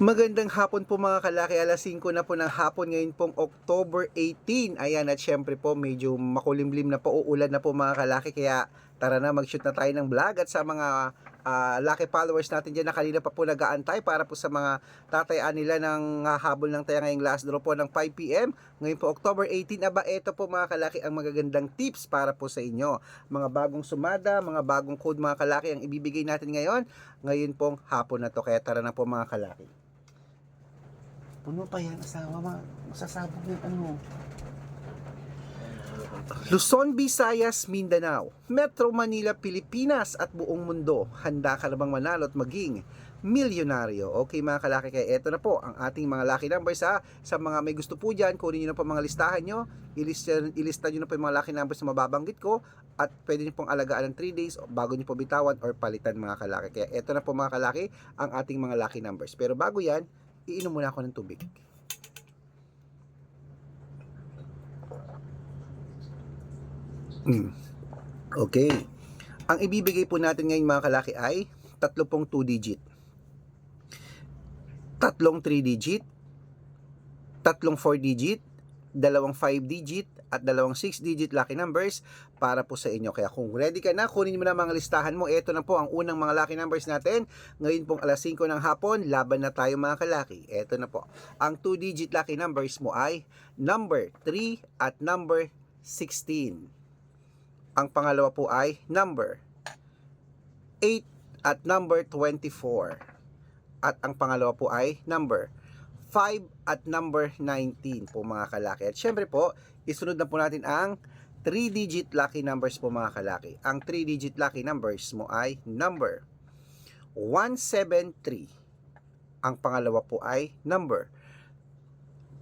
Magandang hapon po mga kalaki. Alas 5 na po ng hapon ngayon pong October 18. Ayan at syempre po medyo makulimlim na po, uulan na po mga kalaki. Kaya tara na mag-shoot na tayo ng vlog. At sa mga ah, lucky followers natin dyan na kanina pa po nag-aantay para po sa mga tatayaan nila ng ah, habol ng taya ngayong last draw po ng 5pm. Ngayon po October 18. Aba eto po mga kalaki ang magagandang tips para po sa inyo. Mga bagong sumada, mga bagong code mga kalaki ang ibibigay natin ngayon. Ngayon pong hapon na to. Kaya tara na po mga kalaki. Puno pa yan, asawa ma. Masasabog yung ano. Luzon, Visayas, Mindanao, Metro Manila, Pilipinas at buong mundo. Handa ka na bang manalo at maging milyonaryo? Okay mga kalaki, kaya eto na po ang ating mga lucky numbers ha. Sa mga may gusto po dyan, kunin nyo na po mga listahan nyo. Ilista, ilista nyo na po yung mga lucky numbers na mababanggit ko. At pwede nyo pong alagaan ng 3 days bago nyo po bitawan or palitan mga kalaki. Kaya eto na po mga kalaki ang ating mga lucky numbers. Pero bago yan, iinom muna ako ng tubig. Mm. Okay. Ang ibibigay po natin ngayon mga kalaki ay tatlo pong 2 digit. Tatlong 3 digit, tatlong 4 digit, dalawang 5 digit, at dalawang 6 digit lucky numbers para po sa inyo. Kaya kung ready ka na, kunin mo na mga listahan mo. Ito na po ang unang mga lucky numbers natin. Ngayon pong alas 5 ng hapon, laban na tayo mga kalaki. Ito na po. Ang 2 digit lucky numbers mo ay number 3 at number 16. Ang pangalawa po ay number 8 at number 24. At ang pangalawa po ay number 5 at number 19 po mga kalaki. At syempre po, isunod na po natin ang 3-digit lucky numbers po mga kalaki. Ang 3-digit lucky numbers mo ay number 173. Ang pangalawa po ay number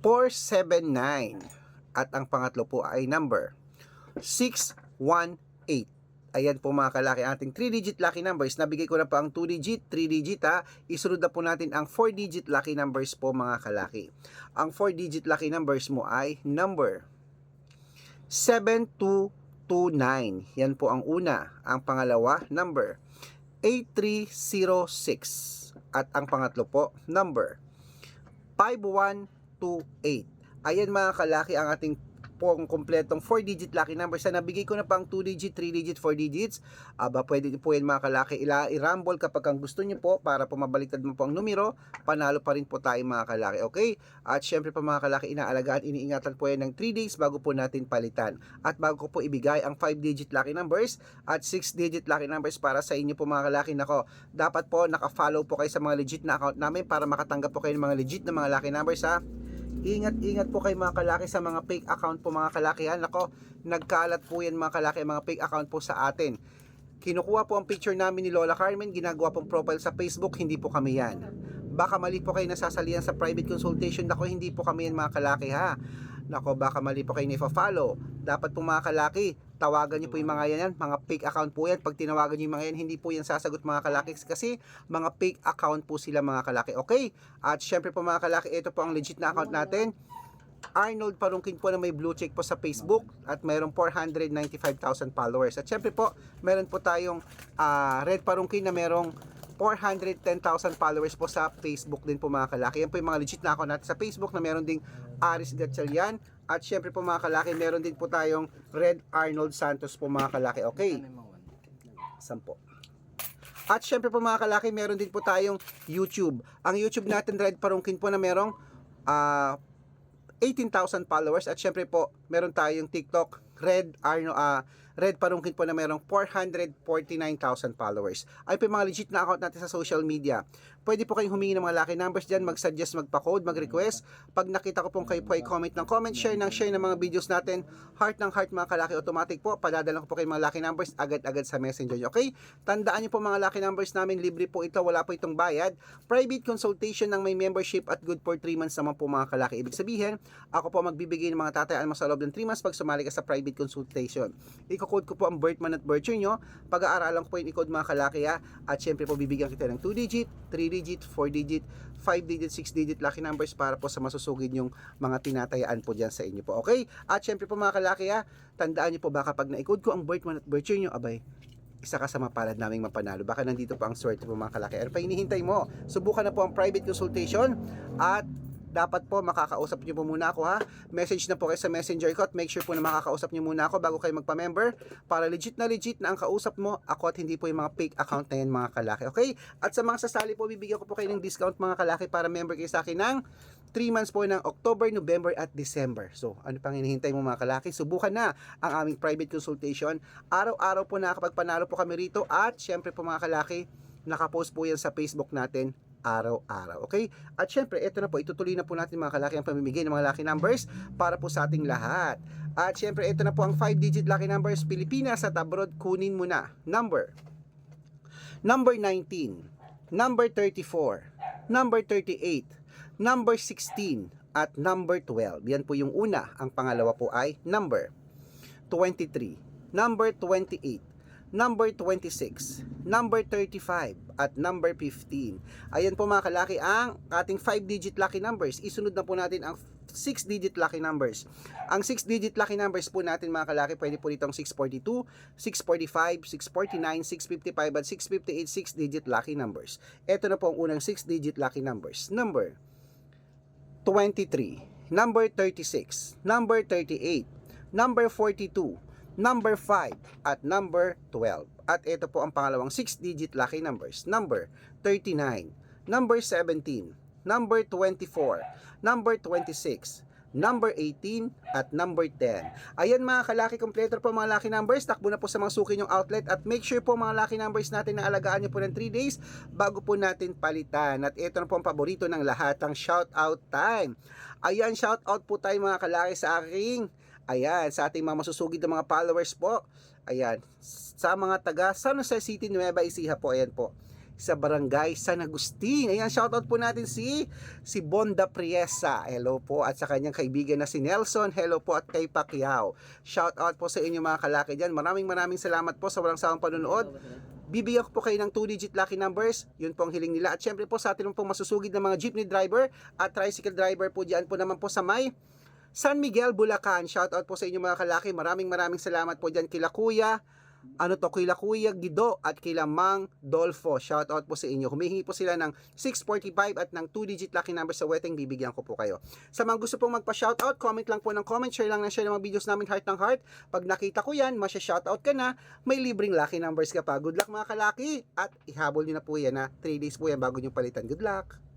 479. At ang pangatlo po ay number 618. Ayan po mga kalaki, ating 3-digit lucky numbers. Nabigay ko na po ang 2-digit, 3-digit ha. Isunod na po natin ang 4-digit lucky numbers po mga kalaki. Ang 4-digit lucky numbers mo ay number 7229. Yan po ang una. Ang pangalawa, number 8306. At ang pangatlo po, number 5128. Ayan mga kalaki ang ating pong kompletong 4-digit lucky numbers. Sa nabigay ko na pang 2-digit, 3-digit, 4 digits. Aba, pwede po yan mga kalaki. I-rumble kapag ang gusto nyo po para po mabaliktad mo po ang numero. Panalo pa rin po tayo mga kalaki. Okay? At syempre pa mga kalaki, inaalagaan, iniingatan po yan ng 3 days bago po natin palitan. At bago ko po ibigay ang 5-digit lucky numbers at 6-digit lucky numbers para sa inyo po mga kalaki. Nako, dapat po naka-follow po kayo sa mga legit na account namin para makatanggap po kayo ng mga legit na mga lucky numbers ha. Ingat-ingat po kayo mga kalaki sa mga fake account po mga kalaki. Ha? Nako, nagkalat po yan mga kalaki, mga fake account po sa atin. Kinukuha po ang picture namin ni Lola Carmen, ginagawa pong profile sa Facebook, hindi po kami yan. Baka mali po kayo nasasalihan sa private consultation, nako hindi po kami yan mga kalaki ha. Nako, baka mali po kayo na-follow. Dapat po mga kalaki, tawagan niyo po yung mga yan, mga fake account po yan. Pag tinawagan niyo yung mga yan, hindi po yan sasagot mga kalaki kasi mga fake account po sila mga kalaki. Okay? At syempre po mga kalaki, ito po ang legit na account natin. Arnold Parungkin po na may blue check po sa Facebook at mayroong 495,000 followers. At syempre po, meron po tayong ah, Red Parungkin na merong 410,000 followers po sa Facebook din po mga kalaki. Yan po yung mga legit na account natin sa Facebook na meron ding Aris Gatchalian. At syempre po mga kalaki, meron din po tayong Red Arnold Santos po mga kalaki. Okay. Sampo. At syempre po mga kalaki, meron din po tayong YouTube. Ang YouTube natin, Red Parungkin po na merong ah 18,000 followers at syempre po meron tayong TikTok Red Arno ah Red Parungkin po na merong 449,000 followers. Ay po mga legit na account natin sa social media. Pwede po kayong humingi ng mga lucky numbers diyan, mag-suggest, magpa-code, mag-request. Pag nakita ko pong kayo po ay comment ng comment, share ng share ng mga videos natin, heart ng heart mga kalaki automatic po, padadala ko po kayo mga lucky numbers agad-agad sa messenger nyo. Okay? Tandaan niyo po mga lucky numbers namin, libre po ito, wala po itong bayad. Private consultation ng may membership at good for 3 months naman po mga kalaki. Ibig sabihin, ako po magbibigay ng mga tatayaan mo sa ng 3 months pag sumali ka sa private consultation. Iko-code ko po ang birth month at year nyo. Pag-aaralan ko po yung i-code mga kalaki ha. At syempre po bibigyan kita ng 2 digit, 3 digit, 4 digit, 5 digit, 6 digit lucky numbers para po sa masusugid yung mga tinatayaan po dyan sa inyo po. Okay? At syempre po mga kalaki ha, tandaan nyo po ba kapag na-code ko ang birth month at year nyo, abay, isa ka sa mapalad naming mapanalo. Baka nandito pa ang swerte po mga kalaki. Ano pa hinihintay mo? Subukan na po ang private consultation at dapat po makakausap niyo po muna ako ha. Message na po kayo sa messenger ko at make sure po na makakausap niyo muna ako bago kayo magpa-member para legit na legit na ang kausap mo ako at hindi po yung mga fake account na yan mga kalaki. Okay? At sa mga sasali po, bibigyan ko po kayo ng discount mga kalaki para member kayo sa akin ng 3 months po ng October, November at December. So, ano pang hinihintay mo mga kalaki? Subukan na ang aming private consultation. Araw-araw po nakakapagpanalo po kami rito at syempre po mga kalaki, nakapost po yan sa Facebook natin araw-araw. Okay? At syempre, ito na po, itutuloy na po natin mga kalaki ang pamimigay ng mga lucky numbers para po sa ating lahat. At syempre, ito na po ang 5-digit lucky numbers Pilipinas at abroad. Kunin mo na. Number. Number 19. Number 34. Number 38. Number 16. At number 12. Yan po yung una. Ang pangalawa po ay number 23. Number 28 number 26, number 35, at number 15. Ayan po mga kalaki ang ating 5-digit lucky numbers. Isunod na po natin ang 6-digit lucky numbers. Ang 6-digit lucky numbers po natin mga kalaki, pwede po ditong 642, 645, 649, 655, at 658 6-digit lucky numbers. Ito na po ang unang 6-digit lucky numbers. Number 23, number 36, number 38, number 42, number 5, at number 12. At ito po ang pangalawang 6-digit lucky numbers. Number 39, number 17, number 24, number 26, number 18, at number 10. Ayan mga kalaki kompleto po mga lucky numbers. Takbo na po sa mga suki nyong outlet at make sure po mga lucky numbers natin na alagaan nyo po ng 3 days bago po natin palitan. At ito na po ang paborito ng lahat, ang shout out time. Ayan, shout out po tayo mga kalaki sa aking Ayan, sa ating mga masusugid na mga followers po. Ayan, sa mga taga San Jose City, Nueva Ecija po. Ayan po sa barangay San Agustin. Ayan, shoutout po natin si si Bonda Priesa. Hello po. At sa kanyang kaibigan na si Nelson. Hello po at kay Pacquiao. Shoutout po sa inyo mga kalaki dyan. Maraming maraming salamat po sa walang sawang panonood. Bibigyan ko po kayo ng 2-digit lucky numbers. Yun po ang hiling nila. At syempre po sa atin pong masusugid ng mga jeepney driver at tricycle driver po dyan po naman po sa may San Miguel, Bulacan. Shout out po sa inyo mga kalaki. Maraming maraming salamat po dyan kila Kuya. Ano to, kila Kuya Gido at kila Mang Dolfo. Shout out po sa inyo. Humihingi po sila ng 645 at ng 2-digit lucky number sa wedding. Bibigyan ko po kayo. Sa mga gusto pong magpa-shout out, comment lang po ng comment. Share lang ng share ng mga videos namin heart ng heart. Pag nakita ko yan, masya-shout out ka na. May libreng lucky numbers ka pa. Good luck mga kalaki. At ihabol nyo na po yan na 3 days po yan bago nyo palitan. Good luck.